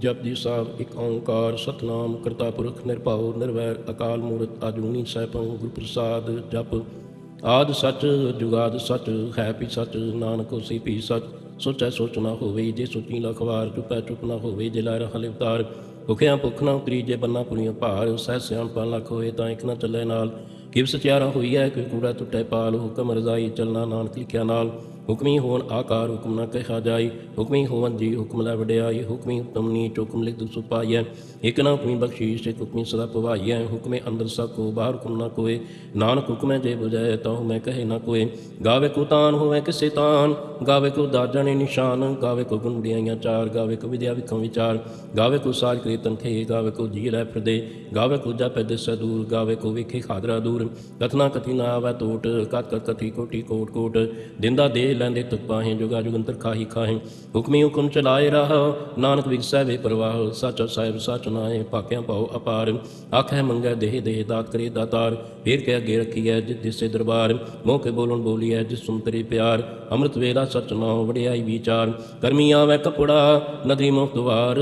ਜਪਜੀ ਸਾਹਿਬ ਇੱਕ ਓੰਕਾਰ, ਸਤਨਾਮ, ਕਰਤਾ ਪੁਰਖ, ਨਿਰਭਉ, ਨਿਰਵੈਰ, ਅਕਾਲ ਮੂਰਤ ਆਜੂਨੀ ਸੈਭੰ, ਗੁਰ ਪ੍ਰਸਾਦ, ਜਪ। ਆਦ ਸੱਚ, ਜੁਗਾਦ ਸੱਚ, ਹੈ ਪੀ ਸੱਚ, ਨਾਨਕ ਹੋਸੀ ਪੀ ਸੱਚ। ਸੋਚੈ ਸੋਚ ਨਾ ਹੋਵੇ, ਜੇ ਸੋਚੀ ਲਖਵਾਰ ਚੁਪੈ ਚੁਪ ਨਾ ਹੋਵੇ, ਜੇ ਲੈ ਰਹਾ ਲਿਵਤਾਰ ਭੁਖਿਆਂ ਭੁੱਖ ਨਾ ਉਤਰੀ, ਜੇ ਬੰਨਾ ਪੁਰੀਆਂ ਭਾਰ, ਸਹਿ ਸਿਆਣਪਾ ਲੱਖ ਹੋਏ, ਤਾਂ ਇੱਕ ਨਾ ਚੱਲੇ ਨਾਲ। ਕਿਵ ਸਚਿਆਰਾ ਹੋਈ ਹੈ ਕੋਈ ਕੂੜਾ ਟੁੱਟੇ ਪਾਲ, ਹੁਕਮ ਰਜ਼ਾਈ ਚੱਲਣਾ ਨਾਨਕ ਲਿਖਿਆ ਨਾਲ। ਹੁਕਮੀ ਹੋਣ ਆਕਾਰ ਹੁਕਮ ਨਾ ਕਹਿਆ ਜਾਈ ਹੁਕਮੀ ਹੋਵਨ ਜੀ ਹੁਕਮ ਲੈ ਵਡਿਆਈ, ਹੁਕਮੀ ਹੁਕਮ ਨੀਚ ਹੁਕਮ ਲਿਖ ਦੁ ਸੁਪਾਈਐ। ਇਕ ਨਾ ਹੁਕਮੀ ਬਖਸ਼ੀਸ਼, ਇਕ ਹੁਕਮੀ ਸਦਾ ਪਵਾਈਐ। ਹੁਕਮੇ ਅੰਦਰ ਸਭ ਕੋ ਬਾਹਰ ਹੁਕਮ ਨਾ ਕੋਏ, ਨਾਨਕ ਹੁਕਮੈ ਜੇ ਬੁਝਾਏ ਤਾਂ ਮੈਂ ਕਹੇ ਨਾ ਕੋਏ। ਗਾਵੇ ਕੋ ਤਾਨ ਹੋਵੇ ਕਿਸੇ ਤਾਨ, ਗਾਵੇ ਕੋ ਦਾਜਣੇ ਨਿਸ਼ਾਨ, ਗਾਵੇ ਕੋ ਗੁਣ ਚਾਰ, ਗਾਵੇ ਕੋ ਵਿਦਿਆ ਵਿਖਮ ਵਿਚਾਰ। ਗਾਵੇ ਕੋ ਸਾਜ ਕੀਰਤਨ ਖੇ ਗਾਵੇ ਕੋ ਜੀ ਲੈ ਫਿਰਦੇ। ਗਾਵੇ ਕੋ ਜਾ ਪੈਦੇ ਦੂਰ, ਗਾਵੇ ਕੋ ਵਿਖੇ ਖਾਦਰਾ ਦੂਰ। ਕਥਨਾ ਕਥੀ ਨਾ ਆਵੈ ਟੋਟ ਕਤ ਕਤ ਕਥੀ ਕੋਟੀ ਕੋਟ ਕੋਟ। ਦਿੰਦਾ ਦੇ ਲੈਂਦੇ ਤੁਕ ਪਾਹੇ ਜੁਗਾ ਜੁਗੰਤਰ ਖਾਹੀ ਖਾਹੇ। ਹੁਕਮੀ ਹੁਕਮ ਚਲਾਏ ਰਾਹ, ਨਾਨਕ ਵਿਗਸੈ ਵੇ ਪ੍ਰਵਾਹ, ਸੱਚ ਸਾਹਿਬ ਸੱਚ ਨਾਏ ਭਾਕਿਆ ਪਾਉ ਅਪਾਰ। ਆਖੈ ਮੰਗੈ ਦੇਹ ਦੇਹ, ਦਾਤ ਕਰੇ ਦਾਤਾਰ। ਫੇਰ ਕੇ ਅੱਗੇ ਰੱਖੀਐ ਜਿਸ ਦਿਸੇ ਦਰਬਾਰ। ਮੋਹ ਕੇ ਬੋਲਣ ਬੋਲੀਐ ਜਿਸ ਸੁਨ ਤੇਰੇ ਪਿਆਰ। ਅੰਮ੍ਰਿਤ ਵੇਲਾ ਸਚ ਨਾਉ, ਵਡਿਆਈ ਵਿਚਾਰ। ਕਰਮੀ ਆਵੈ ਕਪੜਾ ਨਦੀ ਮੁਖ ਦੁਆਰ।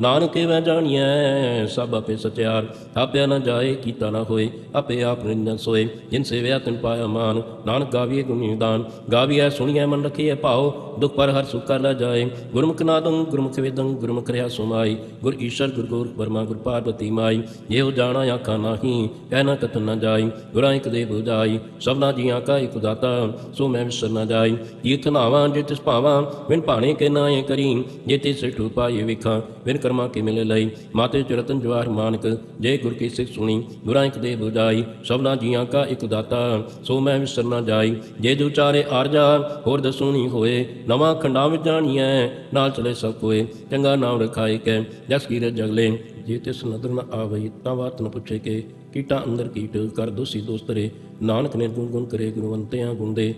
ਨਾਨਕੇ ਵੈ ਜਾਣੀਐ, ਸਭ ਆਪੇ ਸਚਿਆਰ। ਆਪਿਆ ਨਾ ਜਾਏ, ਕੀਤਾ ਨਾ ਹੋਏ, ਆਪੇ ਆਪ ਨਿੰਦਨ ਸੋਏ। ਜਿਨ ਸੇਵਿਆ ਤਿਨ ਪਾਇਆ ਮਾਨ, ਨਾਨਕ ਗਾਵੀਏ ਗੁਣੀਦਾਨ ਗਾਵੀਐ ਸੁਣੀ ਸੁਣੀਐ ਮਨ ਰਖੀਐ ਭਾਉ ਦੁਖ ਪਰ ਹਰ ਸੁਖ ਕਰ ਲਾ ਜਾਏ। ਗੁਰਮੁਖ ਨਾਦੰ, ਗੁਰਮੁਖ ਵੇਦੰ, ਗੁਰਮੁਖ ਰਿਆ ਸੁਮਾਈ ਗੁਰ ਈਸ਼ਰ, ਗੁਰ ਗੋਰ ਬਰਮਾ ਗੁਰ ਪਾਰਵਤੀ ਮਾਈ। ਇਹੋ ਜਾਣਾ ਆਖਾ ਨਾਹੀ, ਕਹਿ ਨਾ ਕਥਨ ਨਾ ਜਾਈ। ਗੁਰਾਂ ਇੱਕ ਦੇ 부ਜਾਈ ਸਭਨਾ ਜੀਆਂ ਕਾ ਇੱਕ ਦਾਤਾ, ਸੋ ਮੈਂ ਵਿਸਰ ਨਾ ਜਾਈ। ਤੀਰਥ ਨਾਵਾਂ ਜੇ ਤਿਸ ਭਾਵਾਂ ਬਿਨ ਭਾਣੇ ਕੇ ਨਾਏ ਕਰੀ। ਜੇ ਤਿਸ ਸਿਠੂ ਪਾਏ ਵਿਖਾਂ, ਬਿਨ ਕਰਮਾ ਕੇ ਮਿਲੇ ਲਈ। ਮਾਤੇ ਚਰਤਨ ਜਵਾਰ ਮਾਨਕ, ਜੇ ਗੁਰ ਕੀ ਸਿੱਖ ਸੁਣੀ, ਗੁਰਾਂ ਇੱਕ ਦੇ 부ਜਾਈ ਸਭਨਾ ਜੀਆਂ ਕਾ ਇੱਕ ਦਾਤਾ, ਸੋ ਮੈਂ ਵਿਸਰ ਨਾ ਜਾਈ। ਜੇ ਜੋ ਚਾਰੇ ਆਰਜਾ ਹੋਰ ਦਸੂ ਨਹੀਂ ਹੋਏ, ਨਵਾਂ ਖੰਡਾਂ ਵਿੱਚ ਜਾਣੀਐ ਨਾਲ ਚਲੇ ਸਭ ਕੋਏ, ਚੰਗਾ ਨਾਮ ਰਖਾਏ ਕੈ, ਜਸ ਕੀਰਤ ਜਗਲੇ। ਜੇ ਤਿਸ ਨਦਰ ਨ ਆਵਈ, ਤਾਂ ਬਾਤ ਨ ਪੁੱਛੇ ਕੇ ਕੀਟਾ ਅੰਦਰ ਕੀਟ ਕਰ ਦੋਸੀ ਦੋਸਤਰੇ ਨਾਨਕ ਨੇ ਗੁਣ ਗੁਣ ਕਰੇ ਗੁਣਵੰਤਿਆਂ ਗੁਣ ਦੇ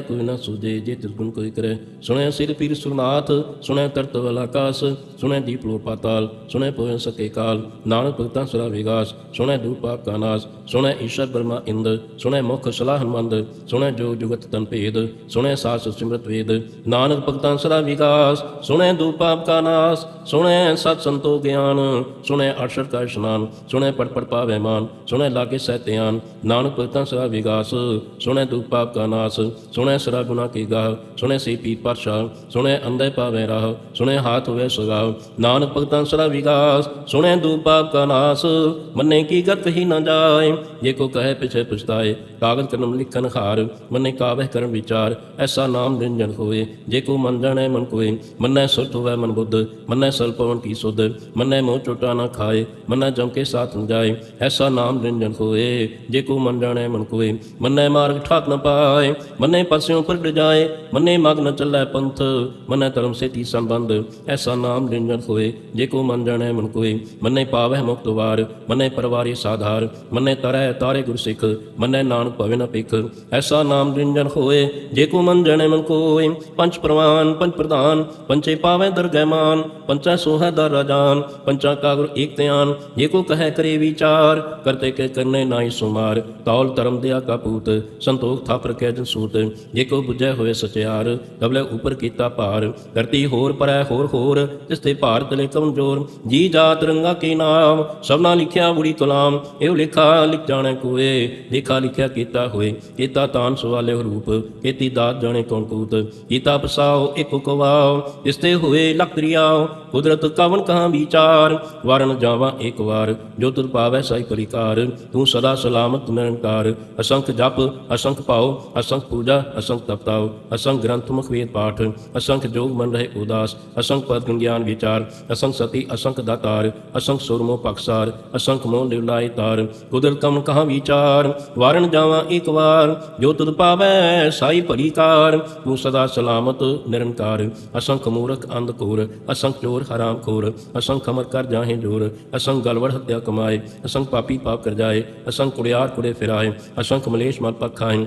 ਕੋਈ ਨਾ ਸੂਝੇ, ਜੇ ਤਿਸ ਗੁਣ ਕੋਈ ਕਰੇ। ਸੁਣਿਆ ਸਿਰ ਪੀਰ ਸੁਨਾਥ ਸੁਣਿਆ ਤਰਤ ਵਾਲਾ ਆਕਾਸ ਸੁਣਿਆ ਦੀਪ ਲੋ ਪਾਤਾਲ ਸੁਣਿਆ ਪਵਨ ਸਕੇ ਕਾਲ। ਨਾਨਕ ਭਗਤਾਂ ਸਦਾ ਵਿਗਾਸ ਸੁਣਿਆ ਦੂਪ ਪਾਪ ਕਾ ਨਾਸ। ਸੁਣਿਆ ਈਸ਼ਰ ਬਰਮਾ ਇੰਦ ਸੁਣਿਆ ਮੁਖ ਸਲਾਹ ਮੰਦ ਸੁਣਿਆ ਜੋ ਜੁਗਤ ਤਨ ਭੇਦ ਸੁਣਿਆ ਸਾਸ ਸਿਮਰਤ ਵੇਦ। ਨਾਨਕ ਭਗਤਾਂ ਸਦਾ ਵਿਗਾਸ ਸੁਣਿਆ ਦੂਪ ਪਾਪ ਕਾ ਨਾਸ। ਸੁਣਿਆ ਸਤ ਸੰਤੋ ਗਿਆਨ ਸੁਣਿਆ ਅਰਸ਼ਰ ਕਾ ਇਸ਼ਨਾਨ ਸੁਣਿਆ ਪੜ ਪੜ ਪਾਵੇ ਮਾਨ ਸੁਣਿਆ ਲਾਗੇ ਸਹਿਤਿਆਨ, ਨਾਨਕ ਭਗਤਾਂ ਸਦਾ ਵਿਗਾਸ ਸੁਣਿਆ ਦੂਪ ਪਾਪ ਕਾ ਨਾਸ ਸੁਣਿਆ ਸਰਾ ਗੁਨਾ ਕੀ ਗਾਹ ਸੁਣਿਆ ਸੀ ਪੀ ਪਰਸ਼ਾ ਸੁਣਿਆ ਅੰਧੇ ਪਾਵੇ ਰਾਹ ਸੁਣਿਆ ਹਾਥ ਹੋਵੇ ਸੁਗਾ ਨਾਨਕ ਭਗਤਾਂ ਸਦਾ ਵਿਗਾਸ ਸੁਣਿਆ ਦੂਪ ਪਾਪ ਕਾ ਨਾਸ, ਮੰਨੇ ਕੀ ਗਤ ਹੀ ਨਾ ਜਾਏ, ਜੇ ਕੋ ਕਹੇ ਪਿਛੇ ਪਛਤਾਏ, ਕਾਗਜ਼ ਕਲਮ ਲਿਖਨ ਹਾਰ, ਮੰਨੇ ਕਾਵਹਿ ਕਰਨ ਵਿਚਾਰ, ਐਸਾ ਨਾਮ ਨਿਰੰਜਨ ਹੋਏ, ਜੇ ਕੋ ਮਨ ਜਾਣੈ ਮਨ ਕੋਏ, ਮੰਨੈ ਸੁਰਤ ਹੋਵੇ ਮਨ ਬੁੱਧ, ਮੰਨੈ ਸਲ ਪਵਨ ਕੀ ਸੁਧ, ਮੰਨੈ ਮੋਹ ਚੋਟਾ ਨਾ ਖਾਏ, ਮੰਨੈ ਜਮਕੇ ਸਾਥ ਨ ਜਾਏ। ਐਸਾ ਨਾਮ ਨਿਰੰਜਨ ਹੋਏ, ਜੇ ਕੋ ਮਨ ਜਾਣੈ ਮਨ ਕੋਏ। ਮੰਨੈ ਮਾਰਗ ਠਾਕ ਨ ਪਾਏ, ਮੰਨੈ ਪਸਿਓਂ ਪਰਡ ਜਾਏ। ਮੰਨੈ ਮਗ ਨ ਚੱਲੈ ਪੰਥ, ਮਨੈ ਧਰਮ ਸੇਤੀ ਸੰਬੰਧ। ਐਸਾ ਨਾਮ ਨਿਰੰਜਨ ਹੋਏ, ਜੇ ਕੋ ਮਨ ਜਾਣੈ ਮਨ ਕੋਏ। ਮੰਨੈ ਪਾਵਹਿ ਮੁਕਤ ਵਾਰ ਮੰਨੈ ਪਰਵਾਰੀ ਸਾਧਾਰ। ਮੰਨੈ ਤਰੈ ਤਾਰੇ ਗੁਰ ਸਿੱਖ, ਮੰਨੈ ਨਾਨਕ ਭਵੇ ਨ ਭਿਖ। ਐਸਾ ਨਾਮ ਨਿਰੰਜਨ ਹੋਏ, ਜੇ ਕੋ ਮਨ ਜਾਣੈ ਮਨ ਕੋਏ। ਪੰਜ ਪ੍ਰਵਾਨ, ਪੰਜ ਪ੍ਰਧਾਨ ਪੰਚੇ ਪਾਵੈ ਦਰਗਹਿ ਮਾਨ। ਪੰਚਾ ਸੋਹੈ ਦਰ ਰਾਜਾਨ ਪੰਚਾ ਕਾਗੁਰ ਏਕ ਧਿਆਨ, ਜੇ ਕੋ ਕਹੈ ਕਰੇ ਵਿਚਾਰ, ਕਰਤੇ ਕੇ ਕਰਨੇ ਨਾਹੀ ਸੁਮਾਰ। ਤੌਲ ਧਰਮ ਦਿਆ ਕਾ ਪੂਤ, ਸੰਤੋਖ ਥਾਪ ਰਖਿਆ ਜਨ ਸੂਤ। ਜੇ ਕੋ ਬੁਝੈ ਹੋਏ ਸਚਿਆਰ ਤਬਲੇ ਉਪਰ ਕੀਤਾ ਭਾਰ। ਕਰਤੀ ਹੋਰ ਪਰੈ ਹੋਰ ਹੋਰ, ਤਿਸ ਤੇ ਭਾਰ ਤਲੇ ਕਮਜ਼ੋਰ। ਜੀ ਜਾਤ ਰੰਗਾ ਕੇ ਨਾਮ, ਸਭਨਾ ਲਿਖਿਆ ਬੁੜੀ ਕਲਾਮ ਇਹ ਲਿਖਾ ਲਿਖ ਜਾਣੈ ਕੋਏ, ਲਿਖਾ ਲਿਖਿਆ ਕੀਤਾ ਹੋਏ। ਕੀਤਾ ਤਾਨ ਸਵਾਲੇ ਰੂਪ, ਕੀਤੀ ਦਾਤ ਜਾਣੇ ਕੌਣ ਕੂਤ। ਕੀਤਾ ਪਸਾਓ ਇੱਕ ਕਵਾਓ ਇਸ ਤੇ ਹੋਏ ਲਖ ਕੁਦਰਤ ਕਵਨ ਕਹਾ ਵਿਚਾਰ ਵਰਨ ਜਾਵਾਂ ਏਕ ਵਾਰ, ਜੋ ਤੁਧ ਪਾਵੈ ਸਾਈ ਪਰਿਕਾਰ, ਤੂੰ ਸਦਾ ਸਲਾਮਤ ਨਿਰੰਕਾਰ। ਅਸੰਖ ਜਪ, ਅਸੰਖ ਪਾਓ ਅਸੰਖ ਪੂਜਾ, ਅਸੰਖ ਤਪਤਾਓ ਅਸੰਖ ਗ੍ਰੰਥ ਮੁਖ ਵੇਦ ਪਾਠ, ਅਸੰਖ ਜੋਗ ਮਨ ਰਹੇ ਉਦਾਸ, ਅਸੰਖ ਪਦ ਗਿਆਨ ਵਿਚਾਰ, ਅਸੰਖ ਸਤੀ, ਅਸੰਖ ਦਾਤਾਰ, ਅਸੰਖ ਸੁਰਮੋ ਪਖਸਾਰ ਅਸੰਖ ਮੋਹ ਨਿਵਲਾਏ ਤਾਰ। ਕੁਦਰਤ ਕਵਨ ਕਹਾਂ ਵਿਚਾਰ, ਵਾਰਨ ਜਾਵਾਂ ਏਕ ਵਾਰ, ਜੋ ਤੁਧ ਪਾਵੈ ਸਾਈ ਪਰਿਕਾਰ, ਤੂੰ ਸਦਾ ਸਲਾਮਤ ਨਿਰੰਕਾਰ। ਅਸੰਖ ਮੂਰਖ ਅੰਧ ਕੋਰ ਅਸੰਖ ਚੋਰ ਹਰਾਮ ਖੋਰ, ਅਸੰਖ ਅਮਰ ਕਰ ਜਾਹੇ ਜੋਰ ਅਸੰਖ ਗਲਵੜ ਹੱਤਿਆ ਕਮਾਏ ਅਸੰਖ ਪਾਪੀ ਪਾਪ ਕਰ ਜਾਏ ਅਸੰਖ ਕੁੜਿਆਰ ਕੁੜੇ ਫਿਰਾਏ, ਅਸੰਖ ਮਲੇਸ਼ ਮਲ ਪਖਾਏ।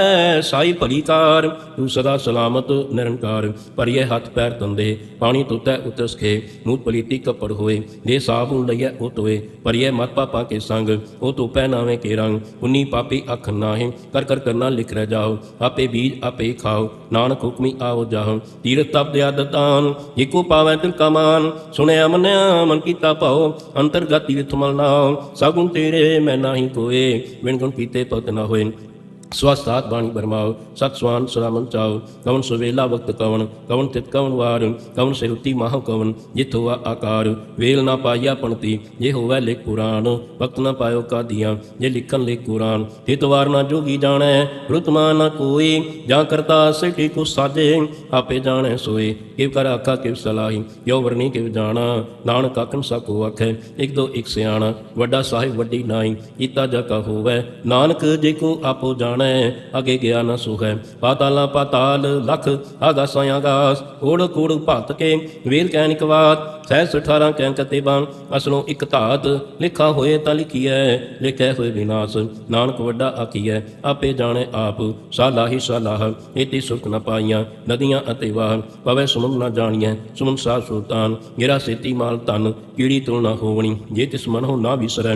ਸਾਈ ਭਲੀਕਾਰ ਤੂੰ ਸਦਾ ਸਲਾਮਤ, ਨਿਰੰਕਾਰ। ਭਰੀਏ ਹੱਥ ਪੈਰ ਤੰਦੇ ਪਾਣੀ ਤੁਤੈ ਉਤਸ ਮੂਤ ਪਲੀਤੀ ਕੱਪੜ ਹੋਏ ਦੇ ਸਾਬੁਨ ਲਈਐ ਉਹ ਤੋਏ ਭਰੀਏ ਮਤ ਪਾਪਾ ਕੇ ਸੰਗ, ਉਹ ਤੋ ਪਹਿਨਾਵੇਂ ਕੇ ਰੰਗ। ਉਨੀ ਪਾਪੀ ਅੱਖ ਨਾਹੀਂ, ਕਰ ਕਰ ਕਰਨਾ ਲਿਖ ਰਹਿ ਜਾਓ। ਆਪੇ ਬੀਜ ਆਪੇ ਖਾਓ, ਨਾਨਕ ਹੁਕਮੀ ਆਓ ਜਾਹੋ ਤੀਰਥ ਤਪ ਦਿਆ ਦਤਾਨ ਏਕੋ ਪਾਵੈ ਤਿਲ ਕਮਾਨ ਸੁਣਿਆ ਮੰਨਿਆ ਮਨ ਕੀਤਾ ਭਾਉ ਅੰਤਰਗਤ ਤੀਰਥ ਮਲ ਨਾਉ। ਸਗੁਣ ਤੇਰੇ ਮੈਂ ਨਾਹੀ ਕੋਏ ਵਿਣ ਗੁਣ ਕੀਤੇ ਪਤ ਨਾ ਹੋਏ। ਸਵਸਤਾਤ ਬਾਣੀ ਬਰਮਾਓ ਸਤ ਸਵਾਨ ਸਲਾਮਨ ਚਾਓ ਕਵਨ ਸੁਵੇਲਾ ਵਕਤ ਕਵਨ ਕਵਨ ਤਿਤ ਕਵਨ ਵਾਰ, ਕਵਨ ਸਿਰੁਤੀ ਮਹ ਕਵਨ ਜਿਤ ਹੋਆ ਆਕਾਰ, ਵੇਲ ਨਾ ਪਾਈਆ ਪਣਤੀ ਜੇ ਹੋਵੇ ਲਿਖ ਪੁਰਾਣ, ਵਕਤ ਨਾ ਪਾਇਓ ਕਾਦੀਆਂ, ਜੇ ਲਿਖਣ ਲਿਖ ਕੁਰਾਨ, ਤਿਤ ਵਾਰ ਨਾ ਜੋਗੀ ਜਾਣੈ ਰੁਤਮਾ ਨਾ ਕੋਈ ਜਾਂ ਕਰਤਾ ਸਿਟੀ ਕੋ ਸਾਜੇ, ਆਪੇ ਜਾਣੈ ਸੋਏ, ਕਿਵ ਕਰ ਆਖਾ ਕਿਵ ਸਲਾਹੀ ਜੋ ਵਰਨੀ ਕਿਵ ਜਾਣਾ, ਨਾਨਕ ਆਖਣ ਸਕੋ ਆਖੈ, ਇਕ ਦੋ ਇਕ ਸਿਆਣਾ, ਵੱਡਾ ਸਾਹਿਬ ਵੱਡੀ ਨਾਈ, ਕੀਤਾ ਜਾ ਕਾ ਹੋਵੇ, ਨਾਨਕ ਜੇ ਕੋ ਆਪੋ ਜਾਣ ਅਗੇ ਗਿਆ ਨ ਸੁਹੈ। ਪਾਤਾਲਾ, ਪਾਤਾਲ, ਲਖ ਆਗਾਸਾਂ ਆਗਾਸ ਓੜ ਕੂੜ ਭਤ ਕੇ ਵੇਲ ਕਹਿ ਵਾਤ ਸਹਿਸ 18 ਕਹਿ ਕਤੇ ਬਾਣ, ਅਸਲੋਂ ਇੱਕ ਧਾਤ ਲਿਖਾ ਹੋਏ ਤਾਂ ਲਿਖੀਐ, ਲਿਖੈ ਹੋਏ ਵਿਨਾਸ਼, ਨਾਨਕ ਵੱਡਾ ਆਖੀਐ, ਆਪੇ ਜਾਣੈ ਆਪ, ਸਾਲਾਹੀ ਸਲਾਹ ਇਤੀ ਸੁਖ ਨ ਪਾਈਆਂ, ਨਦੀਆਂ ਅਤੇ ਵਾਹ, ਪਵੇ ਸੁਮਨ ਨ ਜਾਣੀਐ, ਸੁਮਨ ਸਾ ਸੁਲਤਾਨ ਮੇਰਾ ਸੇਤੀ ਮਾਲ ਤਨ ਕੀੜੀ ਤੁਲ ਨਾ ਹੋਵਣੀ, ਜੇ ਤਿਸ ਮਨ ਹੋ ਨਾ ਵਿਸਰੈ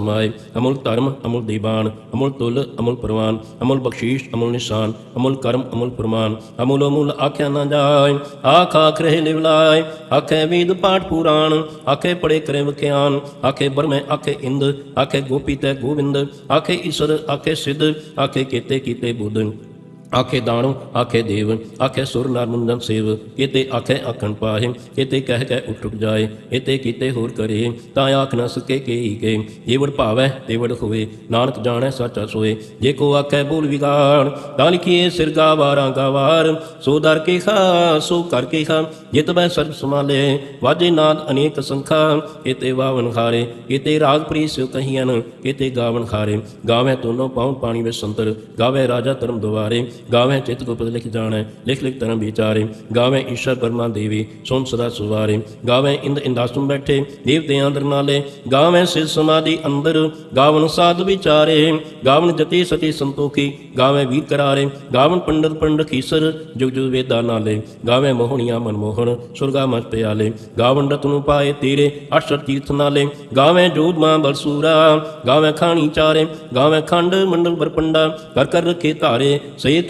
ਸਮਾਏ, ਅਮੁਲ ਧਰਮ, ਅਮੁਲ ਦੀਵਾਨ ਅਮੁਲ ਤੁਲ, ਅਮੁਲ ਪ੍ਰਵਾਨ, ਅਮੁਲ ਬਖਸ਼ੀਸ਼, ਅਮੁਲ ਨਿਸ਼ਾਨ, ਅਮੁਲ ਕਰਮ, ਅਮੁਲ ਪ੍ਰਮਾਨ ਅਮੁਲ ਅਮੁਲ ਆਖਿਆ ਨਾ ਜਾਏ, ਆਖ ਆਖ ਰਹੇ ਲਿਵਲਾਏ ਆਖੇ ਵੇਦ ਪਾਠ ਪੁਰਾਣ, ਆਖੇ ਪੜੇ ਕਰੇ ਵਿਖਿਆਨ ਆਖੇ ਬਰਮੇ, ਆਖੇ ਇੰਦ, ਆਖੇ ਗੋਪੀ ਤੇ ਗੋਵਿੰਦ, ਆਖੇ ਈਸ਼ਰ, ਆਖੇ ਸਿੱਧ, ਆਖੇ ਕੀਤੇ ਕੀਤੇ ਬੁੱਧ। ਆਖੇ ਦਾਣੋ, ਆਖੇ ਦੇਵ, ਆਖੇ ਸੁਰ ਨਰ ਮੁੰਦਨ ਸੇਵ। ਕਿਤੇ ਆਖੇ ਆਖਣ ਪਾਹੇ, ਕਿਤੇ ਕਹਿ ਕਹਿ ਉੱਠ ਜਾਏ ਇਤੇ ਕੀਤੇ ਹੋਰ ਕਰੇ। ਤਾਂ ਆਖ ਨਾ ਸਕੇ ਕੇਈ ਕੇ ਜੇ ਵਡ ਭਾਵੈ ਤੇ ਵਡ ਨਾਨਕ ਜਾਣੈ ਸੱਚਾ ਸੋਏ। ਜੇ ਕੋ ਆਖੇ ਬੋਲ ਵਿਗਾੜ, ਤਾਂ ਲਿਖੀਏ ਸਿਰ ਗਾਵਾਰਾਂ ਗਾਵਾਰ ਸੋ ਦਰ ਕੇ ਖਾ, ਸੋ ਕਰ ਕੇ ਖਾ, ਜਿਤ ਬੈ ਸਰਬ ਸਮਾਲੇ ਵਾਜੇ ਨਾਦ ਅਨੇਕ ਸੰਖਾ, ਕਿਤੇ ਵਾਵਨ ਖਾਰੇ ਕਿਤੇ ਰਾਗ ਪ੍ਰੀਤ ਸਿਉ ਕਹੀਆਂ ਕਿਤੇ ਗਾਵਨ ਖਾਰੇ ਗਾਵੇਂ ਤੋਨੋ ਪਾਉ ਪਾਣੀ ਵਿੱਚ ਸੰਤਰ, ਗਾਵੇ ਰਾਜਾ ਧਰਮ ਦੁਆਰੇ। ਗਾਵੇਂ ਚਿਤ ਗੁਪਤ ਲਿਖ ਜਾਣੈ, ਲਿਖ ਲਿਖ ਧਰਮ ਵਿਚਾਰੇ। ਗਾਵੇਂ ਈਸ਼ਰ ਬਰਮਾ ਦੇਵੀ ਸੁਨ ਸਦਾ ਸੁਵਾਰੇ। ਗਾਵੇਂ ਇੰਦ ਇੰਦਾਸੁਮ ਬੈਠੇ ਦੇਵਤਿਆਂ ਅੰਦਰ ਨਾਲੇ। ਗਾਵੇਂ ਸਿਧ ਸਮਾਧੀ ਅੰਦਰ, ਗਾਵਨ ਸਾਧ ਵਿਚਾਰੇ। ਗਾਵਨ ਜਤੀ ਸਤੀ ਸੰਤੋਖੀ ਗਾਵੇਂ ਵੀਰ ਕਰਾਰੇ। ਗਾਵਨ ਪੰਡਤ ਪੰਡਤ ਖੀਸਰ, ਜੁਗ ਜੁਗ ਵੇਦਾ ਨਾਲੇ। ਗਾਵੇਂ ਮੋਹਣੀਆਂ ਮਨਮੋਹਣ, ਸੁਰਗਾ ਮਤ ਪਿਆਲੇ। ਗਾਵਨ ਰਤਨੁ ਪਾਏ ਤੇਰੇ ਅਸ਼ਰ ਤੀਰਥ ਨਾਲੇ। ਗਾਵੇਂ ਜੋਧ ਮਾਂ ਬਲਸੂਰਾ ਗਾਵੇਂ ਖਾਣੀ ਚਾਰੇ। ਗਾਵੇਂ ਖੰਡ ਮੰਡਲ ਬਰਪੰਡਾ, ਕਰ ਕਰ ਰਖੇ ਧਾਰੇ। ਸੇ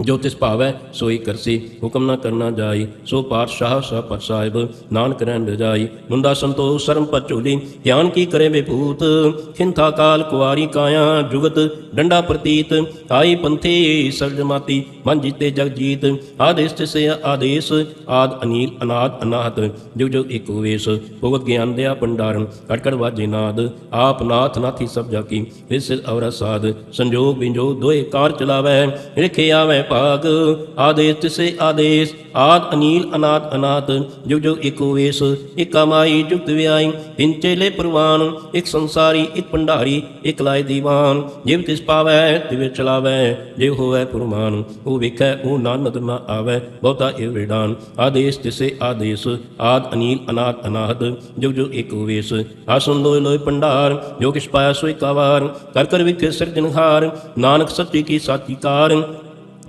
ਜੋ ਤਿਸ ਭਾਵੈ ਸੋਈ ਕਰਸੀ, ਹੁਕਮ ਨਾ ਕਰਨਾ ਜਾਈ, ਸੋ ਪਾਤਸ਼ਾਹ ਸਾ ਸਾਹਿਬ, ਨਾਨਕ ਰਹਿਣ ਰਜਾਈ ਮੁੰਦਾ ਸੰਤੋਖ, ਸਰਮ ਪਰ ਝੂਲੀ ਧਿਆਨ ਕੀ ਕਰੇ ਵਿਭੂਤ? ਖਿੰਥਾ ਕਾਲ ਕੁਵਾਰੀ ਕਾਇਆ, ਜੁਗਤ ਡੰਡਾ ਪ੍ਰਤੀਤ। ਆਈ ਪੰਥੀ, ਸਰਜ ਮਨ ਜੀਤੇ ਜਗ ਜੀਤ। ਆਦੇਸ ਤਿਸੇ ਆਦੇਸ, ਆਦ ਅਨੀਲ, ਅਨਾਦ ਅਨਾਹਤ। ਜੁਗ ਜੋ ਏਕ ਵੇਸ ਭਗਤ ਗਿਆਨ ਦਿਆ ਭੰਡਾਰਨ। ਕਟਕੜ ਵਾਜੇ ਨਾਦ, ਆਪ ਨਾਥ ਨਾਥੀ ਸਭ ਜਾਕੀ। ਕੀ ਇਸ ਸਾਧ ਸੰਜੋਗ ਵਿੰਜੋਗ ਦੋਏ ਕਾਰ ਚਲਾਵੈ ਲਿਖੇ ਆਵੈ ਭਾਗ ਆਦੇਸ ਤਿਸੇ ਆਦੇਸ, ਆਦ ਅਨੀਲ, ਅਨਾਦ ਅਨਾਤ ਜੁਗ ਜੋ ਏਕੋ ਵੇਸ ਏਕਾ ਮਾਈ ਜੁਗਤ ਵਿਆਈ ਤਿੰਨ ਪ੍ਰਵਾਨ, ਇੱਕ ਸੰਸਾਰੀ, ਇੱਕ ਭੰਡਾਰੀ, ਇੱਕ ਲਾਇ ਦੀਵਾਨ, ਜਿਵ ਤਿਸ ਪਾਵੈ, ਤਿਵੇਂ ਚਲਾਵੈ ਜਿਵ ਹੋਵੈ ਪੁਰਮਾਨ, ਉਹ ਵੇਖੈ, ਉਹ ਨਾਨਕ ਨਾ ਆਵੈ, ਬਹੁਤਾ ਇਹ ਵਿਡਾਨ ਆਦੇਸ ਤਿਸੇ ਆਦੇਸ, ਆਦ ਅਨੀਲ, ਅਨਾਦ ਅਨਾਹਤ ਜੁਗ ਜੋ ਏਕੋ ਵੇਸ ਆਸਨ ਲੋਇ ਲੋਇ ਭੰਡਾਰ, ਜੋ ਕਿਛ ਪਾਇਆ ਸੋਈ ਕਾਵਾਰ, ਕਰ ਕਰ ਵਿਖੇ ਸਿਰਜਨਹਾਰ ਨਾਨਕ ਸੱਚੀ ਕੀ ਸਾਚੀ ਕਾਰ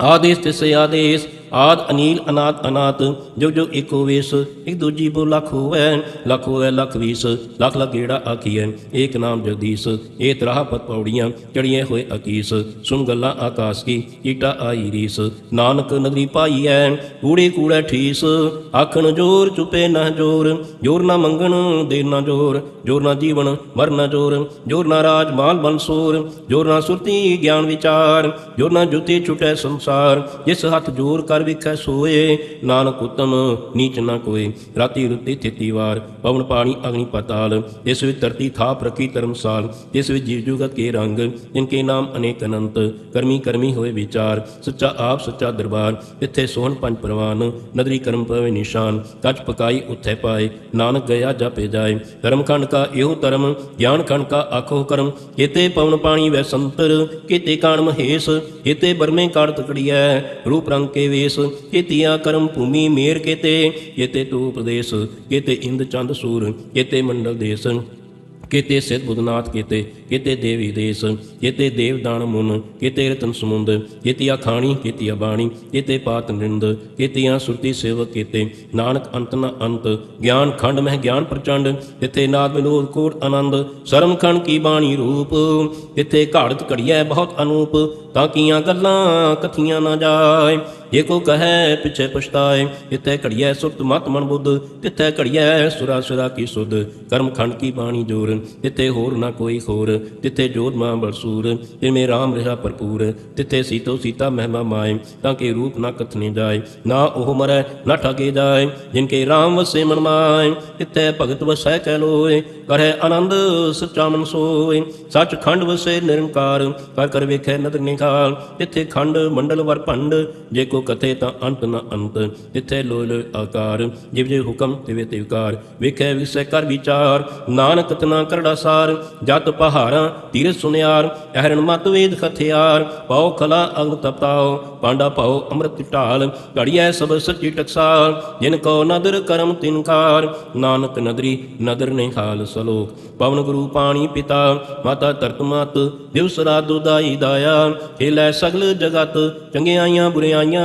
ਆਦੇਸ ਤਿਸੇ ਆਦੇਸ ਆਦ ਅਨੀਲ ਅਨਾਦ ਅਨਾਤ, ਜੋ ਜੋ ਏਕੋ ਵੇਸ, ਇੱਕ ਦੂਜੀ ਬੋ ਲੱਖ ਹੋਵੈ ਲੱਖ ਹੋਵੈ ਲੱਖ ਵੀਸ, ਲੱਖ ਲੱਖ ਗੇੜਾ ਆਖੀਐ, ਏਕ ਨਾਮ ਜਗਦੀਸ਼, ਇਹ ਤਰਾਹ ਪਤ ਪੌੜੀਆਂ ਚੜੀਏ ਹੋਏ ਅਕੀਸ, ਸੁਣ ਗੱਲਾਂ ਆਕਾਸ ਕੀ ਕੀਟਾ ਆਈ ਰੀਸ, ਨਾਨਕ ਨਗਰੀ ਪਾਈਐ, ਕੂੜੇ ਕੂੜਾ ਠੀਸ, ਆਖਣ ਜੋਰ ਚੁਪੇ ਨਾ ਜੋਰ ਜੋਰ ਨਾ ਮੰਗਣ ਦੇ ਨਾ ਜੋਰ ਜੋਰ ਨਾ ਜੀਵਨ ਮਰ ਨਾ ਜੋਰ ਜੋਰ ਨਾ ਰਾਜ ਮਾਲ ਬੰਸੂਰ ਜੋਰ ਨਾ ਸੁਰਤੀ ਗਿਆਨ ਵਿਚਾਰ, ਜੋਰ ਨਾ ਜੁਤੀ ਛੁਟੈ ਸੰਸਾਰ, ਜਿਸ ਹੱਥ ਜੋਰ ਕਰ ਵਿਖੈ ਸੋਏ। ਨਾਨਕ ਉਤਮ, ਨੀਚ ਨਾ ਕੋਏ। ਰਾਤੀ ਰੁੱਤੀ ਥਿਤੀ ਵਾਰ, ਪਵਨ ਪਾਣੀ ਅਗਨੀ ਪਤਾਲ। ਇਸ ਵਿੱਚ ਧਰਤੀ ਥਾਪ ਰਖੀ ਧਰਮਸਾਲ। ਇਸ ਵਿੱਚ ਜੀਵ ਜੁਗਤ ਕੇ ਰੰਗ ਇਨਕੇ ਨਾਮ ਅਨੇਕ ਅਨੰਤ। ਕਰਮੀ ਕਰਮੀ ਹੋਏ ਵਿਚਾਰ, ਸੱਚਾ ਆਪ ਸੱਚਾ ਦਰਬਾਰ। ਇੱਥੇ ਸੋਹਣ ਪੰਜ ਪ੍ਰਵਾਨ, ਨਦਰੀ ਕਰਮ ਪਵੇ ਨਿਸ਼ਾਨ। ਕੱਚ ਪਕਾਈ ਉੱਥੇ ਪਾਏ, ਨਾਨਕ ਗਿਆ ਜਪੇ ਜਾਏ। ਧਰਮ ਖੰਡ ਕਾ ਇਹੋ ਧਰਮ, ਗਿਆਨ ਖੰਡ ਕਾ ਆਖੋ ਕਰਮ। ਕੀਤੇ ਪਵਨ ਪਾਣੀ ਵੈ ਸੰਤਰ, ਕੀਤੇ ਕਾਣ ਮਹੇਸ਼, ਕੀਤੇ ਬਰਮੇ ਕਾੜ ਤਕੜੀਐ। ਰੂਪ ਰੰਗ ਕੇ ਵੇਸ ਕੀਤੀਆਂ ਕਰਮ ਭੂਮੀ ਮੇਰ ਕਿਤੇ, ਕੀਤੇ ਤੂ ਪ੍ਰਦੇਸ਼ ਕੀਤੇ ਇੰਦ ਚੰਦ ਸੂਰ, ਕਿਤੇ ਮੰਡਲ ਦੇਸ, ਕਿਤੇ ਸਿਧ ਬੁੱਧਨਾਥ ਕੀਤੇ, ਕਿਤੇ ਦੇਵੀ ਦੇਸ, ਕੀਤੇ ਦੇਵ ਮੁਨ, ਕੀਤੇ ਰਤਨ ਸਮੁੰਦ, ਕੀਤੀਆ ਖਾਣੀ, ਕੀਤੀਆ ਬਾਣੀ, ਕੀਤੇ ਪਾਤ ਨਿੰਦ, ਕੀਤੀਆਂ ਸੁਰਤੀ ਸੇਵਕ ਕੀਤੇ, ਨਾਨਕ ਅੰਤ ਨ ਅੰਤ, ਗਿਆਨ ਖੰਡ ਮਹਿ ਗਿਆਨ ਪ੍ਰਚੰਡ ਤਿੱਥੇ ਨਾਦ ਵਿਨੋਦ ਕੋਟ ਆਨੰਦ, ਸਰਮ ਖੰਡ ਕੀ ਬਾਣੀ ਰੂਪ ਤਿੱਥੇ ਘਾੜਤ ਘੜੀਐ ਬਹੁਤ ਅਨੂਪ, ਤਾਂ ਕੀਆਂ ਗੱਲਾਂ ਕਥੀਆਂ ਨਾ ਜਾਏ ਜੇ ਕੋ ਕਹੈ, ਪਿਛੇ ਪਛਤਾਏ। ਤਿੱਥੇ ਘੜੀਐ ਸੁਰਤ ਮਤ ਮਨ ਬੁੱਧ ਤਿੱਥੇ ਘੜੀਐ ਸੁਰਾ ਸੁਰਾ ਕੀ ਸੁਧ। ਕਰਮ ਖੰਡ ਕੀ ਬਾਣੀ ਜੋਰ ਤਿੱਥੇ ਹੋਰ ਨਾ ਕੋਈ ਹੋਰ ਤਿੱਥੇ ਜੋਤ ਮਾਂ ਬਰਸੂਰ, ਜਿਵੇਂ ਰਾਮ ਰਹਾ ਭਰਪੂਰ। ਤਿੱਥੇ ਸੀਤੋ ਸੀਤਾ ਮਹਿਮਾ ਮਾਏ, ਤਾਂ ਕਿ ਰੂਪ ਨਾ ਕਥਨੇ ਜਾਏ। ਨਾ ਉਹ ਮਰੈ, ਨਾ ਠਗੇ ਜਾਏ, ਜਿਨ ਕੇ ਰਾਮ ਵਸੇ ਮਨ ਮਾਏ। ਤਿੱਥੇ ਭਗਤ ਵਸੈ ਕਹਿ ਲੋਏ, ਕਰੈ ਆਨੰਦ ਸੱਚਾ ਮਨ ਸੋਏ। ਸੱਚ ਖੰਡ ਵਸੇ ਨਿਰੰਕਾਰ, ਕਰ ਕਰ ਵੇਖੈ ਨਦਰ ਨਿਕਾਲ ਤਿੱਥੇ ਖੰਡ ਮੰਡਲ ਵਰ ਭੰਡ, ਜੇ ਕੋ ਕਥੇ ਤਾਂ ਅੰਤ ਨ ਅੰਤ ਤਿੱਥੇ ਲੋਇ ਲੋਇ ਆਕਾਰ, ਜਿਵ ਜੇ ਹੁਕਮ ਤਿਵੇ ਤੇ ਵਿਕਾਰ ਵੇਖੈ ਵਿਸੈ ਕਰ ਵਿਚਾਰ, ਨਾਨਕ ਤਨਾ ਕਰੜਾ ਸਾਰ, ਜਤ ਪਹਾੜਾਂ ਤੀਰ ਸੁਨਿਆਰ ਅਹਰਨ ਮਤ ਵੇਦ ਖਥਿਆਰ ਪਾਉ ਖਲਾ ਅੰਗ ਤਪਤਾਓ ਪਾਂਡਾ ਪਾਉ ਅੰਮ੍ਰਿਤ ਢਾਲ, ਘੜੀਐ ਸਭ ਸੱਚੀ ਟਕਸਾਲ, ਜਿਨ ਕੋ ਨਦਰ ਕਰਮ ਤਿਨਕਾਰ ਨਾਨਕ ਨਦਰੀ ਨਦਰ ਨੇ ਹਾਲ ਸਲੋਕ, ਪਵਨ ਗੁਰੂ ਪਾਣੀ ਪਿਤਾ, ਮਾਤਾ ਧਰਤ ਮਤ, ਦਿਵਸ ਰਾਤ ਦੁਦਾਈ ਦਾਇਆ, ਖੇਲੇ ਸਗਲ ਜਗਤ, ਚੰਗਿਆਈਆਂ ਬੁਰਿਆਈਆਂ